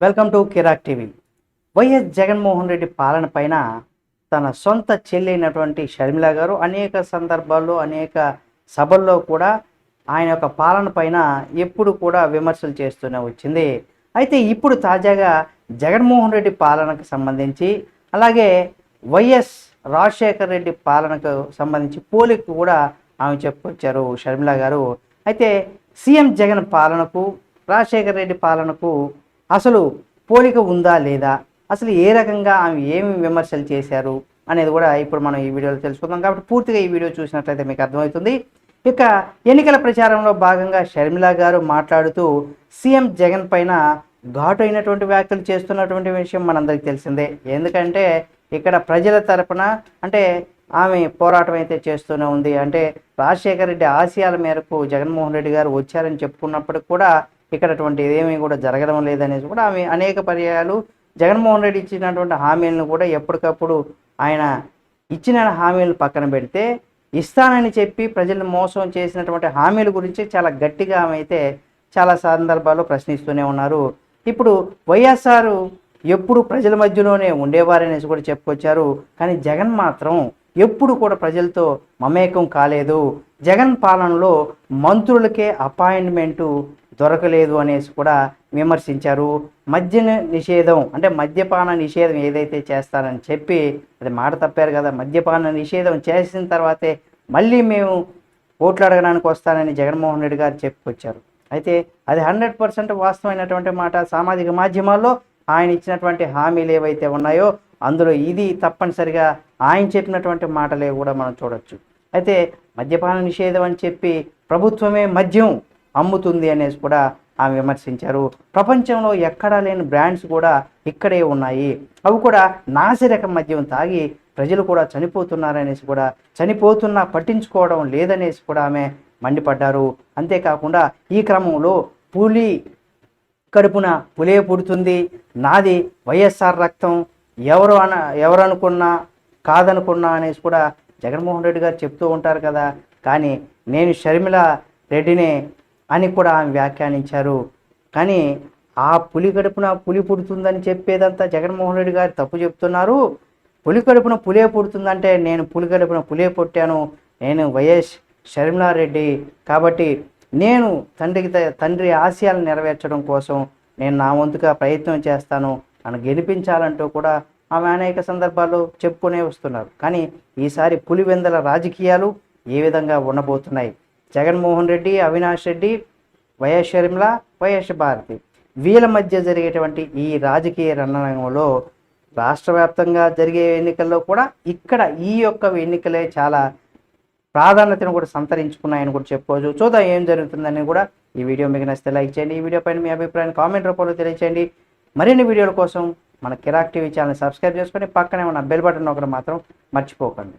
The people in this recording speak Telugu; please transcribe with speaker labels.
Speaker 1: Welcome to Kiraak TV YS Jaganmohan Reddy పాలన పైన తన సొంత చెల్లి అయినటువంటి షర్మిల గారు అనేక సందర్భాల్లో అనేక సభల్లో కూడా ఆయన యొక్క పాలన పైన ఎప్పుడు కూడా విమర్శలు చేస్తూనే వచ్చింది. అయితే ఇప్పుడు తాజాగా జగన్మోహన్ రెడ్డి పాలనకు సంబంధించి అలాగే వైఎస్ రాజశేఖర రెడ్డి పాలనకు సంబంధించి పోలిక కూడా ఆమె చెప్పుకొచ్చారు షర్మిల గారు. అయితే సీఎం జగన్ పాలనకు రాజశేఖర రెడ్డి పాలనకు అసలు పోలిక ఉందా లేదా? అసలు ఏ రకంగా ఆమె ఏమి విమర్శలు చేశారు అనేది కూడా ఇప్పుడు మనం ఈ వీడియోలో తెలుసుకుందాం. కాబట్టి పూర్తిగా ఈ వీడియో చూసినట్లయితే మీకు అర్థమవుతుంది. ఇక ఎన్నికల ప్రచారంలో భాగంగా షర్మిల గారు మాట్లాడుతూ సీఎం జగన్ పైన ఘాటు అయినటువంటి వ్యాఖ్యలు చేస్తున్నటువంటి విషయం మనందరికీ తెలిసిందే. ఎందుకంటే ఇక్కడ ప్రజల తరపున అంటే ఆమె పోరాటం అయితే చేస్తూనే ఉంది. అంటే రాజశేఖర రెడ్డి ఆశయాల మేరకు జగన్మోహన్ రెడ్డి గారు వచ్చారని చెప్పుకున్నప్పటికి కూడా ఇక్కడ అటువంటి ఏమీ కూడా జరగడం లేదనేసి కూడా ఆమె అనేక పర్యాయాలు జగన్మోహన్ రెడ్డి ఇచ్చినటువంటి హామీలను కూడా ఎప్పటికప్పుడు ఆయన ఇచ్చిన హామీలను పక్కన పెడితే ఇస్తానని చెప్పి ప్రజలను మోసం చేసినటువంటి హామీల గురించి చాలా గట్టిగా ఆమె అయితే చాలా సందర్భాల్లో ప్రశ్నిస్తూనే ఉన్నారు. ఇప్పుడు వైఎస్ఆర్ ఎప్పుడు ప్రజల మధ్యలోనే ఉండేవారనేసి కూడా చెప్పుకొచ్చారు. కానీ జగన్ మాత్రం ఎప్పుడు కూడా ప్రజలతో మమేకం కాలేదు. జగన్ పాలనలో మంత్రులకే అపాయింట్మెంటు దొరకలేదు అనేసి కూడా విమర్శించారు. మద్య నిషేధం అంటే మద్యపాన నిషేధం ఏదైతే చేస్తారని చెప్పి అది మాట తప్పారు కదా మద్యపాన నిషేధం చేసిన తర్వాతే మళ్ళీ మేము ఓట్లు అడగడానికి వస్తానని జగన్మోహన్ రెడ్డి గారు చెప్పుకొచ్చారు. అయితే అది హండ్రెడ్ పర్సెంట్ వాస్తవమైనటువంటి మాట. సామాజిక మాధ్యమాల్లో ఆయన ఇచ్చినటువంటి హామీలు ఏవైతే ఉన్నాయో అందులో ఇది తప్పనిసరిగా ఆయన చెప్పినటువంటి మాటలే కూడా మనం చూడొచ్చు. అయితే మద్యపాన నిషేధం అని చెప్పి ప్రభుత్వమే మద్యం అమ్ముతుంది అనేసి కూడా ఆమె విమర్శించారు. ప్రపంచంలో ఎక్కడా లేని బ్రాండ్స్ కూడా ఇక్కడే ఉన్నాయి. అవి కూడా నాసిరకం మద్యం తాగి ప్రజలు కూడా చనిపోతున్నారనేసి కూడా చనిపోతున్నా పట్టించుకోవడం లేదనేసి కూడా ఆమె మండిపడ్డారు. అంతేకాకుండా ఈ క్రమంలో పులి కడుపున పులే పుడుతుంది. నాది వైఎస్ఆర్ రక్తం. ఎవరు అన ఎవరనుకున్నా కాదనుకున్నా అనేసి కూడా జగన్మోహన్ రెడ్డి గారు చెప్తూ ఉంటారు కదా. కానీ నేను షర్మిల రెడ్డినే అని కూడా ఆమె వ్యాఖ్యానించారు. కానీ ఆ పులి కడుపున పులి పుడుతుందని చెప్పేదంతా జగన్మోహన్ రెడ్డి గారు తప్పు చెప్తున్నారు. పులి కడుపున పులే పుడుతుందంటే నేను పులి కడుపున పులే పుట్టాను. నేను వైఎస్ షర్మిలారెడ్డి. కాబట్టి నేను తండ్రికి త- తండ్రి ఆశయాలను నెరవేర్చడం కోసం నేను నా వంతుగా ప్రయత్నం చేస్తాను. నన్ను గెలిపించాలంటూ కూడా ఆమె అనేక సందర్భాల్లో చెప్పుకునే వస్తున్నారు. కానీ ఈసారి పులివెందల రాజకీయాలు ఏ విధంగా ఉండబోతున్నాయి? Jaganmohan Reddy Avinash Reddy YS Sharmila YS Bharathi. వీళ్ళ మధ్య జరిగేటువంటి ఈ రాజకీయ రణరంగంలో రాష్ట్ర వ్యాప్తంగా జరిగే ఎన్నికల్లో కూడా ఇక్కడ ఈ యొక్క ఎన్నికలే చాలా ప్రాధాన్యతను కూడా సంతరించుకున్నాయని కూడా చెప్పుకోవచ్చు. చూద్దాం ఏం జరుగుతుందని కూడా ఈ వీడియో మీకు నచ్చితే లైక్ చేయండి. ఈ వీడియో పైన మీ అభిప్రాయాన్ని కామెంట్ రూపంలో తెలియచేయండి. మరిన్ని వీడియోల కోసం మన కిరాక్ టీవీ ఛానల్ సబ్స్క్రైబ్ చేసుకొని పక్కనే ఉన్న బెల్ బటన్ ఒకటి మాత్రం మర్చిపోకండి.